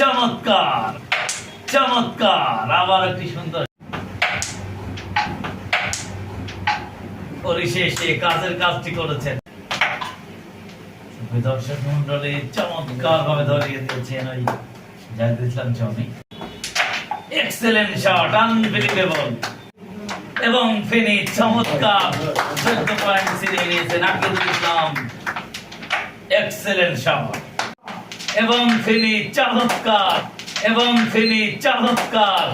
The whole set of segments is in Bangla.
চমৎকার চমৎকার, আবার একটি সুন্দর। পরিশেষে কাজের কাজটি করেছেন। দর্শক মন্ডলী চমৎকার ভাবে ধরিয়ে দিয়েছেন ওই জাহিদুল ইসলাম জমি এক্সেলেন্ট শট আনবিলিভেবল এবং ফিনি চমৎকার চোদ্দ পয়েন্ট ছিনিয়ে নিয়েছেন আকিদুল ইসলাম। এক্সেলেন্ট শট এবং ফিনি চমৎকার এবং ফিনি চমৎকার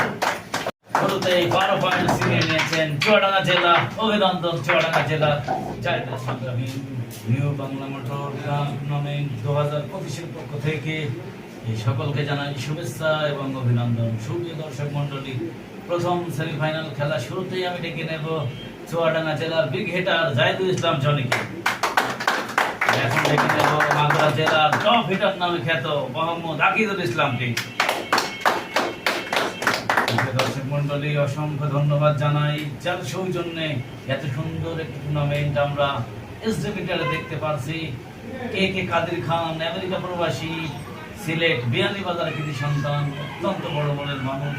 অভিনন্দন চুয়াডাঙ্গা জেলা। নিউ বাংলা পঁচিশের পক্ষ থেকে সকলকে শুভেচ্ছা এবং অভিনন্দন। প্রথম সেমিফাইনাল খেলা শুরুতেই আমি ডেকে নেব চুয়াডাঙ্গা জেলার বিগ হিটার জাহিদুল ইসলাম জনিকে এত সুন্দর টুর্নামেন্ট আমরা এসডি মিটারে দেখতে পারছি। কে কে কাদের খান, আমেরিকা প্রবাসী, সিলেট বিয়ানি বাজার কৃতি সন্তান, অত্যন্ত বড় মনের মানুষ।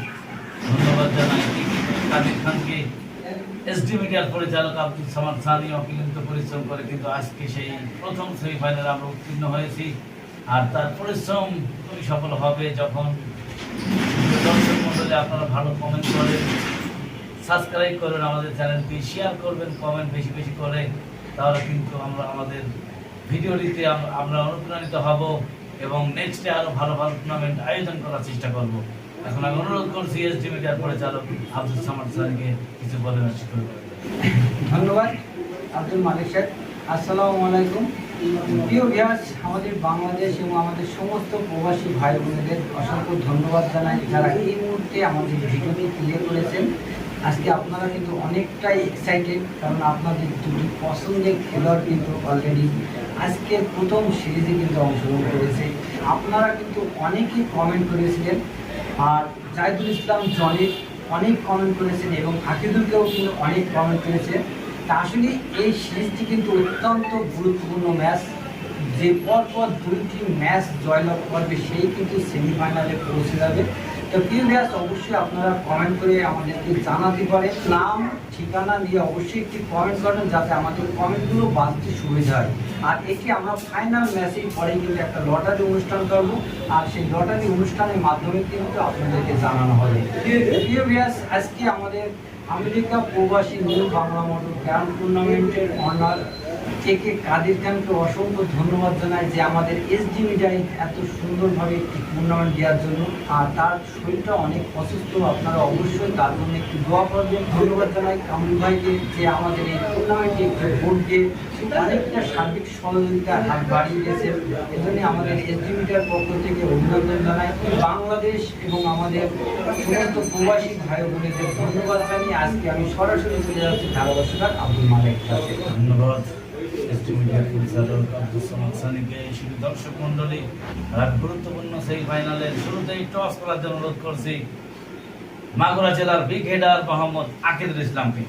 ধন্যবাদ জানাই। কে কে খানকে এসডি মিডিয়ার পরিচালক আব্দুল সামাদ সানি অক্লান্ত পরিশ্রম করে, কিন্তু আজকে সেই প্রথম সেমিফাইনালে আমরা উত্তীর্ণ হয়েছি। আর তার পরিশ্রম খুবই সফল হবে যখন দর্শক মন্ডলী আপনারা ভালো কমেন্ট করেন সাবস্ক্রাইব করবেন আমাদের চ্যানেলটি শেয়ার করবেন কমেন্ট বেশি বেশি করে, তাহলে কিন্তু আমরা আমাদের ভিডিওটিতে আম- আমরা অনুপ্রাণিত হব এবং নেক্সটে আরও ভালো ভালো টুর্নামেন্ট আয়োজন করার চেষ্টা করব। এখন আমি অনুরোধ করছি পরিচালক আব্দুল সামাদ স্যারকে কিছু বলে ধন্যবাদ, আব্দুল মালিক সাহেব আসসালামু আলাইকুম। প্রিয় আমাদের বাংলাদেশ এবং আমাদের সমস্ত প্রবাসী ভাই বোনেদের অসংখ্য ধন্যবাদ জানাই। যারা এই মুহূর্তে আমাদের করেছেন, আজকে আপনারা কিন্তু অনেকটাই এক্সাইটেড কারণ আপনাদের দুটি পছন্দের খেলোয়াড় কিন্তু অলরেডি আজকের প্রথম সিরিজে কিন্তু অংশগ্রহণ করেছে। আপনারা কিন্তু অনেকেই কমেন্ট করেছিলেন আর জাহিদুল ইসলাম জনির অনেক কমেন্ট করেছেন এবং হাকিদুলকেও কিন্তু অনেক কমেন্ট করেছেন। তা আসলে এই সিরিজটি কিন্তু অত্যন্ত গুরুত্বপূর্ণ ম্যাচ যে পরপর দুইটি ম্যাচ জয়লাভ করবে, সেই কিন্তু সেমিফাইনালে পৌঁছে যাবে। তো ম্যাচ অবশ্যই আপনারা কমেন্ট করে আমাদেরকে জানাতে পারেন। নাম, ঠিকানা অবশ্যই একটি কমেন্ট করেন যাতে আমাদের কমেন্টগুলো বাঁচতে সুবিধা হয়। আর এটি আমরা ফাইনাল ম্যাচের পরে কিন্তু একটা লটারি অনুষ্ঠান করব। আর সেই লটারি অনুষ্ঠানের মাধ্যমে কিন্তু আপনাদেরকে জানানো হবে। প্রিয় ভিয়াস আজকে আমাদের আমেরিকা প্রবাসী নিউ বাংলা মোটর গ্র্যান্ড টুর্নামেন্টের অনার কে কাদের খানকে অসংখ্য ধন্যবাদ জানাই যে আমাদের এসডি মিডিয়ায় এত সুন্দরভাবে একটি টুর্নামেন্ট দেওয়ার জন্য। আর তার শরীরটা অনেক অসুস্থ, আপনারা অবশ্যই তার জন্য একটু দোয়া করবেন। ধন্যবাদ জানাই কামরুল ভাইকে যে আমাদের এই টুর্নামেন্টে ভোটকে অনেকটা সার্বিক সহযোগিতার হাত বাড়িয়ে দিয়েছে। এজন্য আমাদের এসডি মিডিয়ার পক্ষ থেকে অভিনন্দন জানাই। বাংলাদেশ এবং আমাদের সমস্ত প্রবাসী ভাই বোনেদের ধন্যবাদ জানিয়ে আজকে আমি সরাসরি চলে যাচ্ছি ধারাভাষিকার আব্দুল মালিক ধন্যবাদ। এসটি মিডিয়ার পরিচালক গুরুত্বপূর্ণ সেই শুরুতেই টস করার জন্য অনুরোধ করছি। মাগুরা জেলার বিগ হেডার মোহাম্মদ আকিদুল ইসলামকে।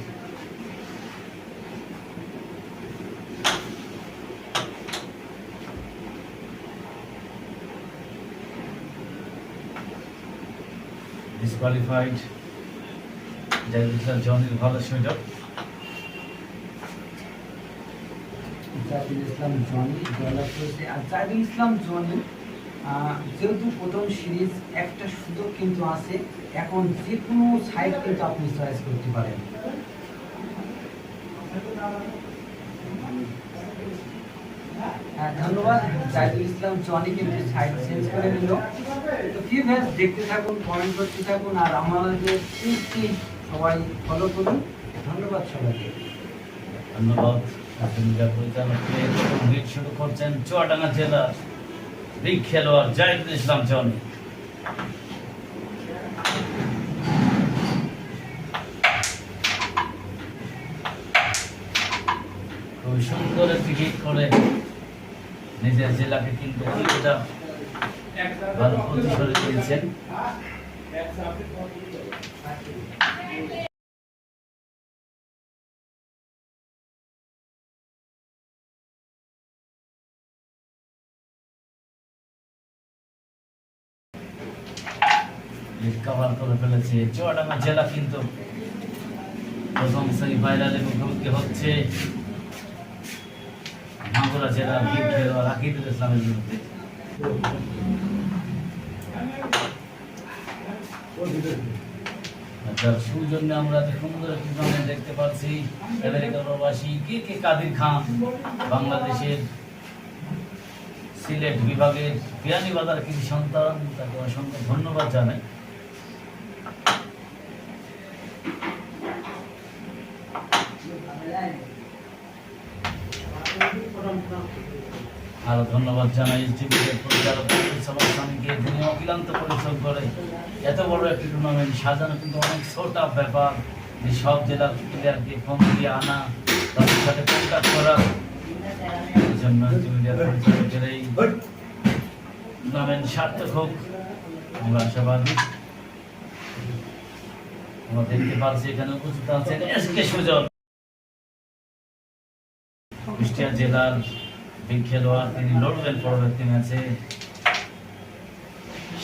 ডিসকোয়ালিফাইড জনির ভালো সুযোগ জাহিদুল ইসলাম জনি জয়লাভ করেছে। আর ইসলাম জনি যেহেতু প্রথম সিরিজ একটা সুযোগ কিন্তু আছে এখন যে কোনো সাইড কিন্তু আপনি চয়েস করতে পারেন। হ্যাঁ, ধন্যবাদ। জাহিদুল ইসলাম জনি কিন্তু সাইড চেঞ্জ করে নিল। তো কি ব্যাস দেখতে থাকুন কমেন্ট করতে থাকুন আর আমাদের সবাই ফলো করুন। ধন্যবাদ সবাইকে। ধন্যবাদ। শুরু করছেন চুয়াডাঙ্গা খেলোয়াড় ইসলাম সুন্দর করে নিজের জেলাকে কিন্তু ভালো প্রতিফলিত দিয়েছেন। কভার করে ফেলেছে। চুয়াডাঙ্গা জেলা কিন্তু প্রথম সেমিফাইনালে মুখোমুখি হচ্ছে মাগুরা আকিদুল ইসলামের বিরুদ্ধে। সৌজন্যে আমরা সুন্দর দেখতে পাচ্ছি। আমেরিকা প্রবাসী কে কে কাদির খান? বাংলাদেশের সিলেট বিভাগের বিয়ানীবাজার কৃষি সন্তান, তাকে অসংখ্য ধন্যবাদ জানাই। আরও ধন্যবাদ জানাই জীবিকের পরিচালক সালাম স্বামীকে, যিনি অক্লান্ত পরিশ্রম করে এত বড় একটি টুর্নামেন্ট সাজানো কিন্তু অনেক ছোট ব্যাপার। যে সব জেলার প্লেয়ারকে ফোন দিয়ে আনা, তাদের সাথে কন্ট্যাক্ট করা। এই জন্য জীবিকার পরিচালকের এই টুর্নামেন্ট সার্থক হোক। আমরা আশাবাদী দেখতে পাচ্ছি এখানে উপস্থিত আছেন এস কে সুজন। কুষ্টিয়া জেলার খেলোয়াড় তিনি লড়বেন পরবর্তী ম্যাচে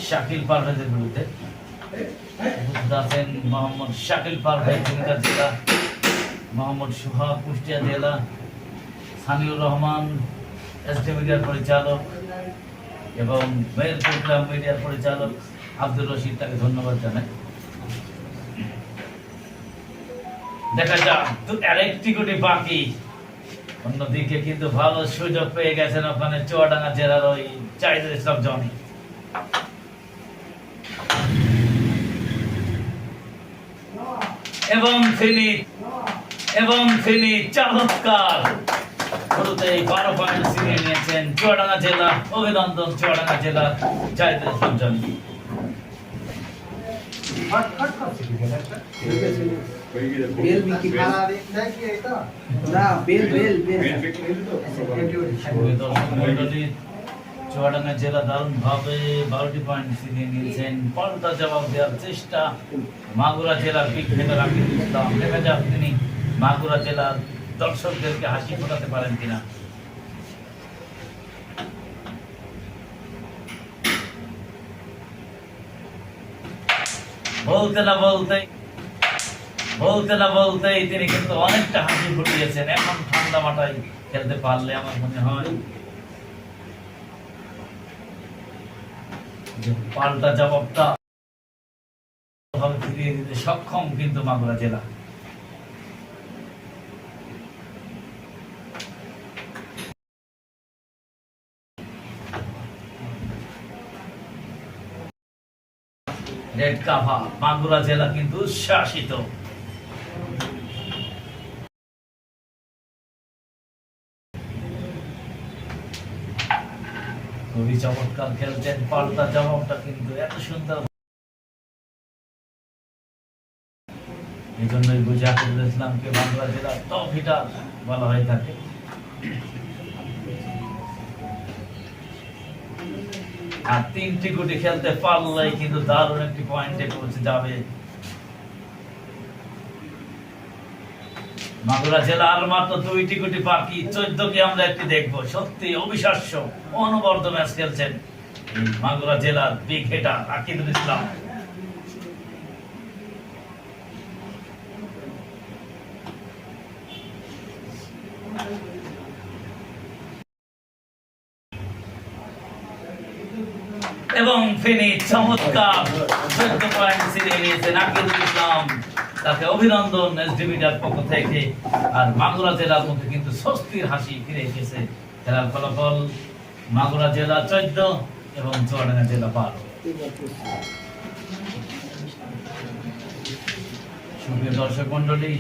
শাকিল পারভেজের বিরুদ্ধে উপস্থিত আছেন মোহাম্মদ শাকিল পারভেজ জেলা, মোহাম্মদ সুহাগ, কুষ্টিয়া জেলা, সানিউর রহমান এসডি মিডিয়ার পরিচালক এবং মেয়ের প্রোগ্রাম মিডিয়ার পরিচালক আব্দুর রশিদ, তাকে ধন্যবাদ জানাই। দেখা যাক আরেকটি কোটি বাকি। অন্যদিকে কিন্তু ভালো সুযোগ পেয়ে গেছেন ওখানে চুয়াডাঙ্গা জেলার ওই চাহিদুল ইসলাম জনি। এবং তিনি এবং তিনি চমৎকার শুরুতেই বারো পয়েন্ট নিয়েছেন। চুয়াডাঙ্গা জেলা, অভিনন্দন চুয়াডাঙ্গা জেলা, চাহিদুল ইসলাম জবাব দেওয়ার চেষ্টা মাগুরা জেলার দেখা যাক তিনি মাগুরা জেলার দর্শকদেরকে হাসি ফোটাতে পারেন কিনা বলতে না বলতে বলতে না বলতেই তিনি কিন্তু অনেকটা হাসি ফুটিয়েছেন। এখন ঠান্ডা মাথায় খেলতে পারলে আমার মনে হয় পাল্টা জবাবটা সক্ষম কিন্তু মাগুরা জেলা। রেড কাভা মাগুরা জেলা কিন্তু শাসিত। খুবই চমৎকার খেলছেন পাল্টা জবাবটা কিন্তু এত সুন্দর। এই জন্যই বুঝে আকিদুল ইসলামকে বাংলা জেলার টপ হিটার বলা হয়ে থাকে। আর তিনটি গুটি খেলতে পারলে কিন্তু দারুণ একটি পয়েন্টে পৌঁছে যাবে। মাগুরা জেলা আর মাত্র দুইটি গুটি বাকি চোদ্দ কে আমরা একটি দেখব। সত্যি অবিশ্বাস্য অনবর্ত ম্যাচ খেলছেন মাগুরা জেলার বিগ আকিদুল ইসলাম এবং ফিনি, চমৎকার। চোদ্দ পয়েন্ট ছিনিয়ে নিয়েছেন আকিদুল ইসলাম। তাকে অভিনন্দন এসডিবিটার পক্ষ থেকে। আর মাগুরা জেলার মধ্যে কিন্তু স্বস্তির হাসি ফিরে এসেছে। খেলার ফলাফল মাগুরা জেলা চোদ্দ এবং চুয়াডাঙ্গা জেলা বারো। সুপ্রিয় দর্শক মন্ডলী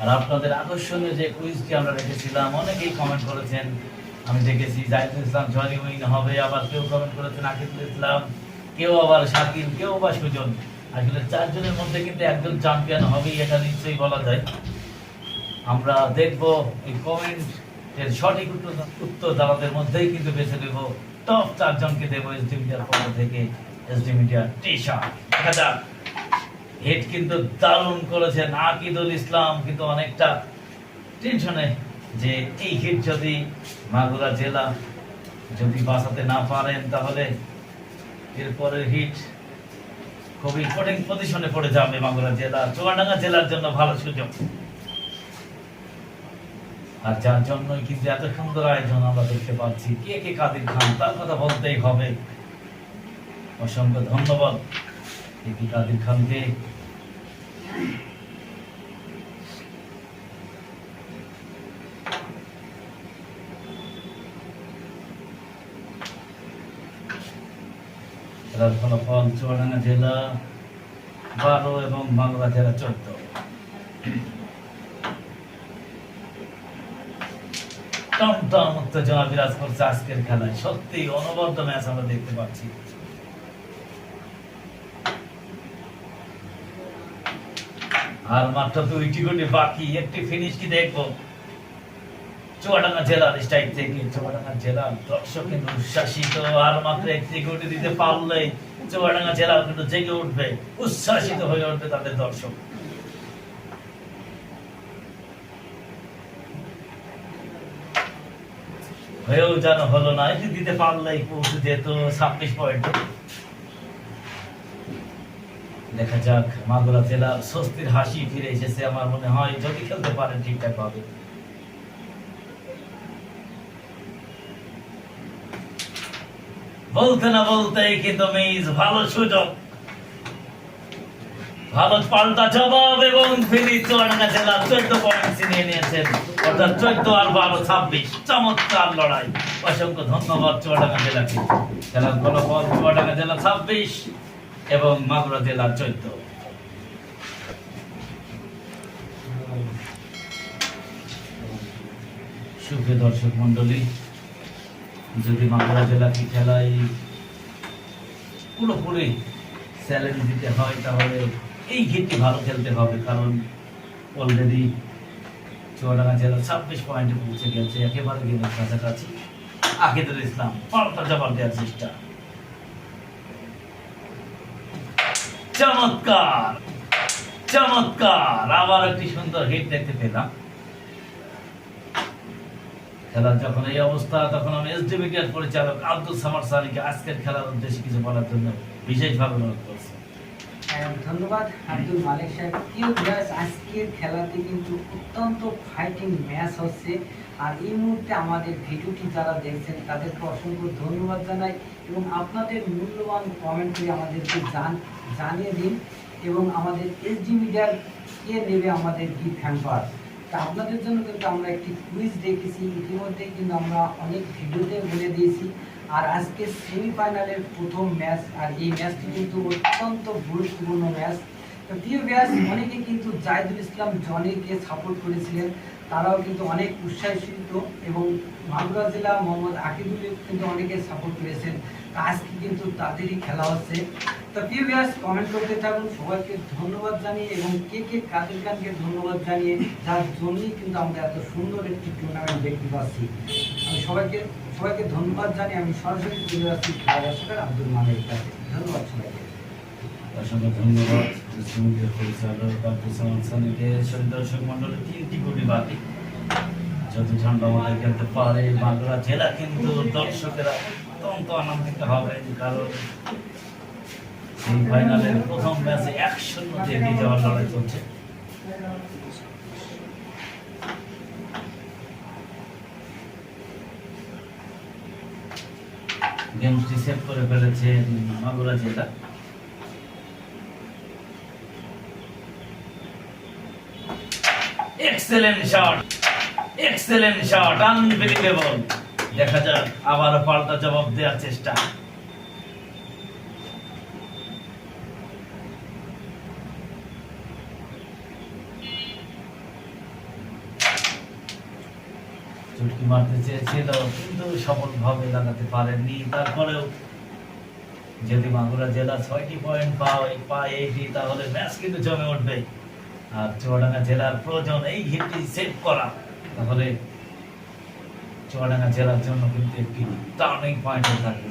আর আপনাদের আকর্ষণীয় যে কুইজটি আমরা রেখেছিলাম, অনেকেই কমেন্ট করেছেন। আমি দেখেছি, জাহিদুল ইসলাম উইন হবে, আবার কেউ কমেন্ট করেছেন আকিদুল ইসলাম। কেউ আবার শাকিল, কেউ বা সুজন। আসলে চারজনের মধ্যে কিন্তু একজন চ্যাম্পিয়ন হবেই, এটা নিশ্চয়ই বলা যায়। আমরা দেখব এই কমেন্টের সঠিক উত্তর উত্তর মধ্যেই কিন্তু বেছে নেব। টপ চারজনকে দেবো এসডি মিডিয়ার পক্ষ থেকে এসডি মিডিয়ার টি শার্ট দেখা যাক। হিট কিন্তু দারুণ করেছেন আকিদুল ইসলাম কিন্তু অনেকটা টেনশনে যে এই হিট যদি মাগুরা জেলা যদি বাঁচাতে না পারেন, তাহলে এরপরের হিট খুবই কঠিন পজিশনে পড়ে যাবে বাংলা জেলা। চুয়াডাঙ্গা জেলার জন্য ভালো সুযোগ। আর যার জন্য কিন্তু এত সুন্দর আয়োজন আমরা দেখতে পাচ্ছি। কে কে কাদের খান, তার কথা বলতেই হবে। অসংখ্য ধন্যবাদ। কে কে কাদের খানকে। খেলার ফলাফল চুয়াডাঙ্গা জেলা বারো এবং বাংলা জেলা চোদ্দ। টমটম উত্তেজনা বিরাজ করছে আজকের খেলায়। সত্যি অনবদ্য ম্যাচ আমরা দেখতে পাচ্ছি। আর মাত্র দুইটি গুটি বাকি। একটি ফিনিশ কি দেখব? চুয়াডাঙ্গা জেলার স্টাইল থেকে চুয়াডাঙ্গা জেলার দর্শক কিন্তু উচ্ছ্বাসিত। আর মাত্র একটি দিতে চুয়াডাঙ্গা জেলা কিন্তু জেগে উঠবে, উচ্ছ্বাসিত হয়ে উঠবে তাদের দর্শক। হয়েও যেন হলো না, এটি দিতে পারলেই পৌঁছে যেত ছাব্বিশ পয়েন্ট। দেখা যাক, মাগুরা জেলার স্বস্তির হাসি ফিরে এসেছে আমার মনে হয়, যদি খেলতে পারেন ঠিকঠাক ভাবে। বলতে না বলতেই কিন্তু মিস ভালো সুযোগ। ভালো পাল্টা জবাব এবং ফিরি চুয়াডাঙ্গা জেলা চোদ্দ পয়েন্ট নিয়ে নিয়েছেন। অর্থাৎ চোদ্দ আর বারো ছাব্বিশ। চমৎকার লড়াই। অসংখ্য ধন্যবাদ চুয়াডাঙ্গা জেলাকে। খেলার ফলাফল চুয়াডাঙ্গা জেলা ছাব্বিশ এবং মাগুরা জেলা চোদ্দ। সুপ্রিয় দর্শক মন্ডলী যদি মাগুরা জেলাকে খেলায় পুরোপুরি চ্যালেঞ্জ দিতে হয়, তাহলে এই গেটটি ভালো খেলতে হবে, কারণ অলরেডি চুয়াডাঙ্গা জেলা ছাব্বিশ পয়েন্টে পৌঁছে গেছে, একেবারে গেমের কাছাকাছি। আকিদুল ইসলাম পাল্টা জবাব দেওয়ার চেষ্টা চমৎকার! চমৎকার! আবার একটি সুন্দর হিট দেখতে পেলাম। খেলার যখন এই অবস্থা তখন আমি এস এসডিবিটির পরিচালক আব্দুল সামার সানিকে আজকের খেলার উদ্দেশ্যে কিছু বলার জন্য বিশেষভাবে অনুরোধ করছি। হ্যাঁ, ধন্যবাদ। আব্দুল মালিক সাহেব আজকের খেলাতে কিন্তু অত্যন্ত ফাইটিং ম্যাচ হচ্ছে। আর এই মুহূর্তে আমাদের ভিডিওটি যারা দেখছেন তাদেরকে অসংখ্য ধন্যবাদ জানাই এবং আপনাদের মূল্যবান কমেন্ট আমাদেরকে জান জানিয়ে দিন এবং আমাদের এসডি মিডিয়ার কে নেবে আমাদের গিফট হ্যাম্পার তা আপনাদের জন্য কিন্তু আমরা একটি কুইজ রেখেছি ইতিমধ্যে কিন্তু আমরা অনেক ভিডিওতে বলে দিয়েছি। আর আজকে সেমিফাইনালের প্রথম ম্যাচ আর এই ম্যাচটি কিন্তু অত্যন্ত গুরুত্বপূর্ণ ম্যাচ প্রিয় ব্যাস অনেকে কিন্তু জাহিদুল ইসলাম জনিকে সাপোর্ট করেছিলেন। তারাও কিন্তু অনেক উৎসাহিত এবং মাগুরা জেলা মোহাম্মদ আকিদুল কিন্তু অনেকে সাপোর্ট করেছেন। আজকে কিন্তু তাদেরই খেলা হচ্ছে। তো প্রিয় কমেন্ট করতে থাকুন। সবাইকে ধন্যবাদ জানিয়ে এবং কে কে কাদের খানকে ধন্যবাদ জানিয়ে যার জন্যই কিন্তু আমরা এত সুন্দর একটি টুর্নামেন্ট দেখতে পাচ্ছি। আমি সবাইকে সবাইকে ধন্যবাদ জানিয়ে আমি সরাসরি চলে যাচ্ছি খেলা দর্শকের আব্দুল মালিক কাছে। ধন্যবাদ সবাইকে। অসংখ্য ধন্যবাদ। সমিতির পরিচালক আব্দুল দর্শক মন্ডলী তিনটি কোটি বাকি। যদি ঠান্ডা মাথায় খেলতে পারে বাংলা জেলা, কিন্তু দর্শকেরা অত্যন্ত আনন্দিত হবেন কারণ সেই ফাইনালের প্রথম ম্যাচে এক শূন্য দিয়ে এগিয়ে যাওয়ার লড়াই চলছে গেমসটি সেভ করে ফেলেছে মাগুরা জেলা। Excellent shot excellent shot unbelievable দেখা যাক আবারও পাল্টা জবাব দেওয়ার চেষ্টা। চুটকি মারতে চেয়েছিল, কিন্তু সফলভাবে লাগাতে পারেননি। তারপরেও যদি মাগুরা জেলা ছয়টি পয়েন্ট পায় পায় এইটি তাহলে ম্যাচ কিন্তু জমে উঠবে। আর চুয়াডাঙ্গা জেলার প্রয়োজন এই হিটটি সেভ করা। তাহলে চুয়াডাঙ্গা জেলার জন্য কিন্তু একটি টার্নিং পয়েন্ট হয়ে থাকবে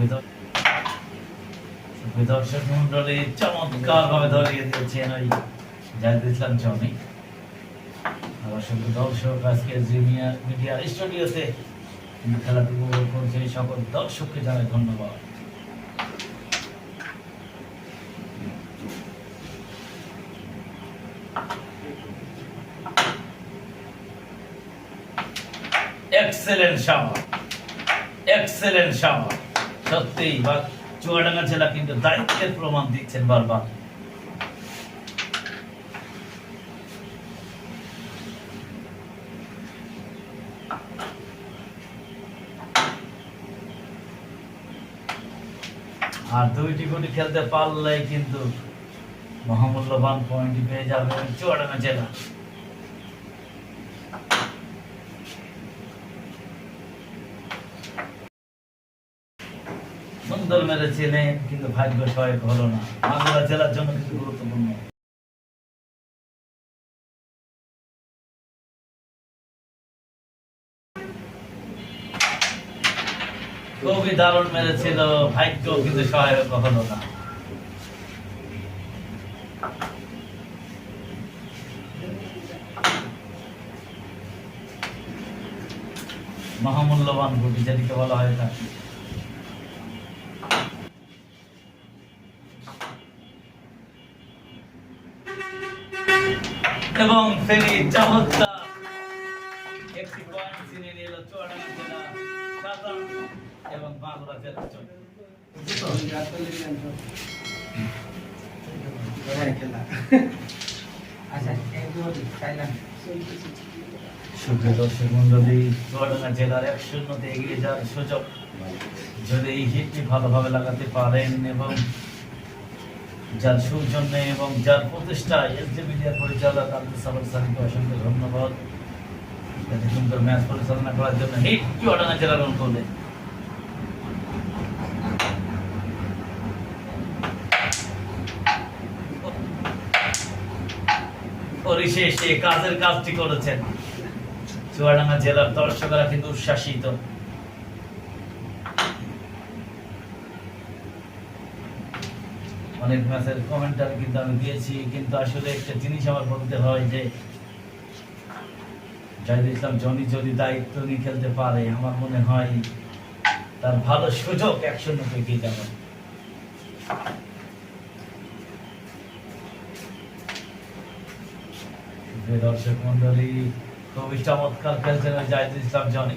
চোদ্দ দর্শক মন্ডলী চমৎকার ভাবে ধরিয়ে দিয়েছেন ওই জাহিদ ইসলাম জমি অসংখ্য দর্শক আজকে জিমিয়া মিডিয়া স্টুডিওতে খেলাটি উপভোগ করছে সকল দর্শককে জানাই ধন্যবাদ। এক্সেলেন্ট শাওয়ার এক্সেলেন্ট শাওয়ার সত্যি বা চুয়াডাঙ্গা জেলা কিন্তু দায়িত্বের প্রমাণ দিচ্ছেন বারবার। আর দুইটি গুটি খেলতে পারলে কিন্তু মহামূল্যবান পয়েন্ট পেয়ে যাবে চুয়াডাঙ্গা জেলা। কিন্তু ভাগ্য সহায়ক হলো না। মাগুরা জেলার জন্য গুরুত্বপূর্ণ। খুবই দারুণ মেরেছিল, ভাগ্য কিন্তু সহায়ক হলো না। মহামূল্যবান গুটি যেটিকে বলা হয় তা এবং ফেরি চমৎকার একটি পয়েন্ট ছিনিয়ে নিল চুয়াডাঙ্গা জেলা সাধারণ এবং সুপ্রিয় দর্শক মন্ডলী চুয়াডাঙ্গা জেলার এক শূন্যতে এগিয়ে যাওয়ার সুযোগ। যদি এই হিটটি ভালোভাবে লাগাতে পারেন এবং যার সৌজন্যে এবং যার প্রতিষ্ঠায় এসডি মিডিয়ার পরিচালক আব্দুল সালাম সালিকে অসংখ্য ধন্যবাদ। সুন্দর ম্যাচ পরিচালনা করার জন্য হিট চুয়াডাঙ্গা জেলার অনুকূলে পরিশেষে কাজের কাজটি করেছেন। চুয়াডাঙ্গা জেলার দর্শকরা কিন্তু উচ্ছ্বাসিত। অনেক ম্যাচের কমেন্টার কিন্তু আমি দিয়েছি, কিন্তু আসলে একটা জিনিস আমার বলতে হয় যে, জাহিদুল ইসলাম জনি যদি দায়িত্ব নিয়ে খেলতে পারে, আমার মনে হয় তার ভালো সুযোগ একশো নব্বই এগিয়ে যাবে দর্শক মন্ডলী, খুবই চমৎকার খেলছেন জাহিদুল ইসলাম জনি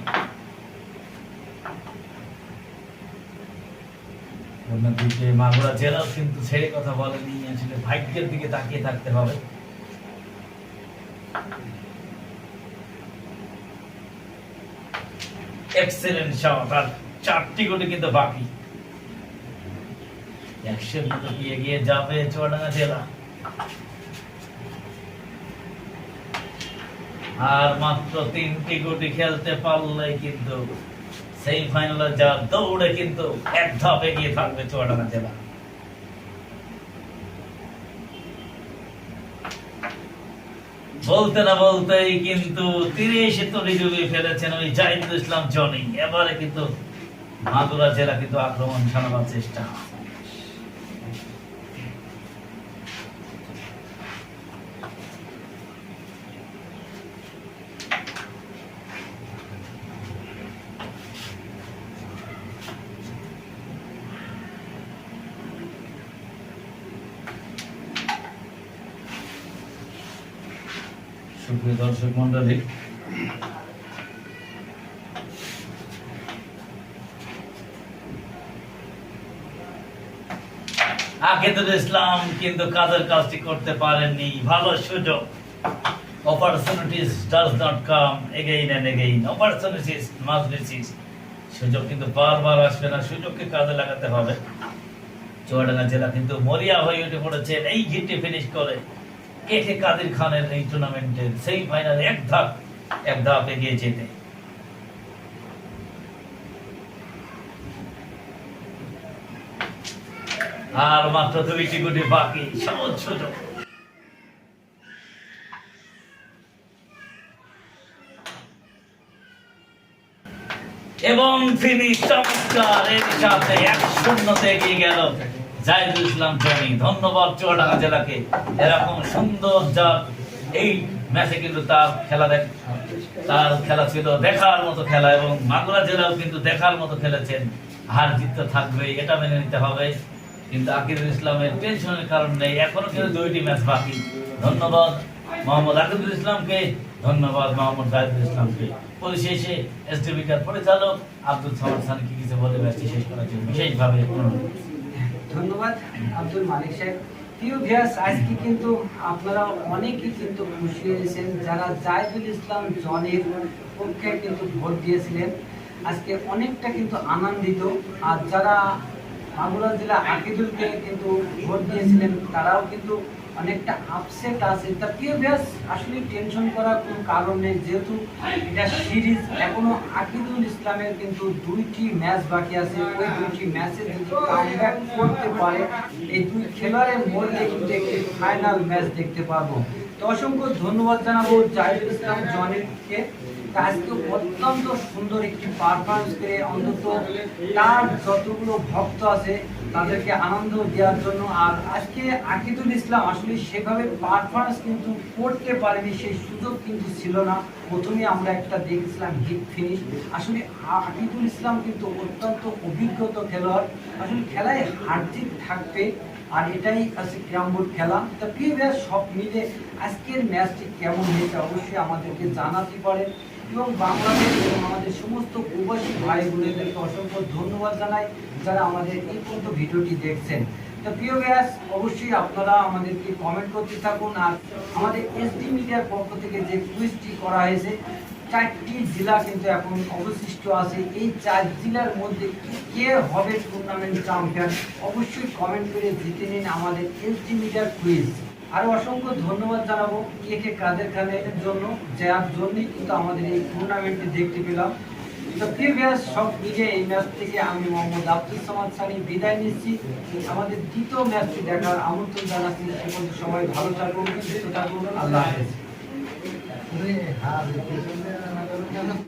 অন্যদিকে মাগুরা জেলাও কিন্তু ছেড়ে কথা বলেনি, আসলে ভাগ্যের দিকে তাকিয়ে থাকতে হবে। এক্সেলেন্ট শট আর চারটি গুলি কিন্তু বাকি। একশোর মতো কি এগিয়ে যাবে চুয়াডাঙ্গা জেলা? আর মাত্র তিনটি গুটি খেলতে পারলে কিন্তু সেই ফাইনালে যা দৌড়ে কিন্তু এক ধাপ এগিয়ে থাকবে চুয়াডাঙ্গা জেলা বলতে না বলতেই কিন্তু তিরিশ তরি যুগে ফেলেছেন ওই জাহিদুল ইসলাম, জনি। এবারে কিন্তু মাদুরা জেলা কিন্তু আক্রমণ সানাবার চেষ্টা। সুপ্রিয় দর্শক মন্ডলী। আকিদুল ইসলাম কিন্তু কাজের কাজটি করতে পারেননি। ভালো সুযোগ। Opportunities does not come again and again opportunities সুযোগ কিন্তু বারবার আসবে না। সুযোগকে কাজে লাগাতে হবে। চুয়াডাঙ্গা জেলা কিন্তু মরিয়া হয়ে উঠে পড়েছে। এই হিটে ফিনিশ করে। কাদের খানের এই টুর্নামেন্টের সেই ফাইনালে এক ধাপ এক ধাপ এগিয়ে যেতে। আর মাত্র দুইটি গুটি বাকি সহজ সুযোগ এবং তিনি চমৎকার এর সাথে এক শূন্যতে এগিয়ে গেল। জাহিদুল ইসলাম জনি ধন্যবাদ চুয়াডাঙ্গা জেলাকে। এরকম সুন্দর যা এই ম্যাচে কিন্তু তার খেলা দেখ তার খেলা ছিল দেখার মতো খেলা এবং মাগুরা জেলাও কিন্তু দেখার মতো খেলেছেন। হার জিত তো থাকবেই, এটা মেনে নিতে হবে। কিন্তু আকিরুল ইসলামের টেনশনের কারণ নেই। এখনও কিন্তু দুইটি ম্যাচ বাকি। ধন্যবাদ মোহাম্মদ আকিরুল ইসলামকে, ধন্যবাদ মোহাম্মদ জাহিদুল ইসলামকে। পরিশেষে এসডিবিকার পরিচালক আব্দুল সামাদ সানিকে কিছু বলে ম্যাচটি শেষ করার জন্য বিশেষভাবে অনুরোধ। ধন্যবাদ, আব্দুল মালিক সাহেব। প্রিয় ভিয়াস আজকে কিন্তু আপনারা অনেকেই কিন্তু খুশি হয়েছেন, যারা জাহিদুল ইসলাম জনের পক্ষে কিন্তু ভোট দিয়েছিলেন। আজকে অনেকটা কিন্তু আনন্দিত, আর যারা মাগুরা জেলা আকিদুলকে কিন্তু ভোট দিয়েছিলেন, তারাও কিন্তু অনেকটা আপসেট আছে। তা প্রিয় ব্যাস, আসলে টেনশন করার কোনো কারণ নেই। যেহেতু এটা সিরিজ এখনও আকিদুল ইসলামের কিন্তু দুইটি ম্যাচ বাকি আছে। ওই দুইটি ম্যাচে যদি কামব্যাক করতে পারে, এই দুই খেলোয়াড়ের মধ্যে কিন্তু একটি ফাইনাল ম্যাচ দেখতে পারব। তো অসংখ্য ধন্যবাদ জানাব জাহিদুল ইসলাম জনিরকে তা আজকে অত্যন্ত সুন্দর একটি পারফরমেন্স করে অন্তত তার যতগুলো ভক্ত আছে তাদেরকে আনন্দ দেওয়ার জন্য। আর আজকে আকিদুল ইসলাম আসলে সেভাবে পারফরমেন্স কিন্তু করতে পারেনি, সেই সুযোগ কিন্তু ছিল না। প্রথমে আমরা একটা দেখছিলাম হিট ফিনিশ আসলে আকিদুল ইসলাম কিন্তু অত্যন্ত অভিজ্ঞতা খেলোয়াড়। আসলে খেলায় হারজিত থাকবে, আর এটাই আছে ক্যারামবোর্ড খেলা। তা প্রিভিয়াস সব মিলে আজকের ম্যাচটি কেমন হয়েছে অবশ্যই আমাদেরকে জানাতে পারেন। এবং বাংলাদেশ এবং আমাদের সমস্ত প্রবাসী ভাই বোনেদেরকে অসংখ্য ধন্যবাদ জানাই যারা আমাদের এই পর্যন্ত ভিডিওটি দেখছেন। তো প্রিয় ব্যাস অবশ্যই আপনারা আমাদেরকে কমেন্ট করতে থাকুন আর আমাদের এসডি মিডিয়ার পক্ষ থেকে যে কুইজটি করা হয়েছে, চারটি জেলা কিন্তু এখন অবশিষ্ট আছে। এই চার জেলার মধ্যে কে হবে টুর্নামেন্ট চ্যাম্পিয়ন অবশ্যই কমেন্ট করে জিতে নিন আমাদের এসডি মিডিয়ার কুইজ আরও অসংখ্য ধন্যবাদ জানাব কে কে কাদের খানের জন্য, যার জন্যই কিন্তু আমাদের এই টুর্নামেন্টটি দেখতে পেলাম। তো প্রিভিয়াস সব মিলিয়ে এই ম্যাচ থেকে আমি মোহাম্মদ আব্দুল সামাদ সানি বিদায় নিচ্ছি। আমাদের দ্বিতীয় ম্যাচটি দেখার আমন্ত্রণ জানাচ্ছি। পর্যন্ত সবাই ভালো থাকুন, সুস্থ থাকুন। আল্লাহ হাফেজ।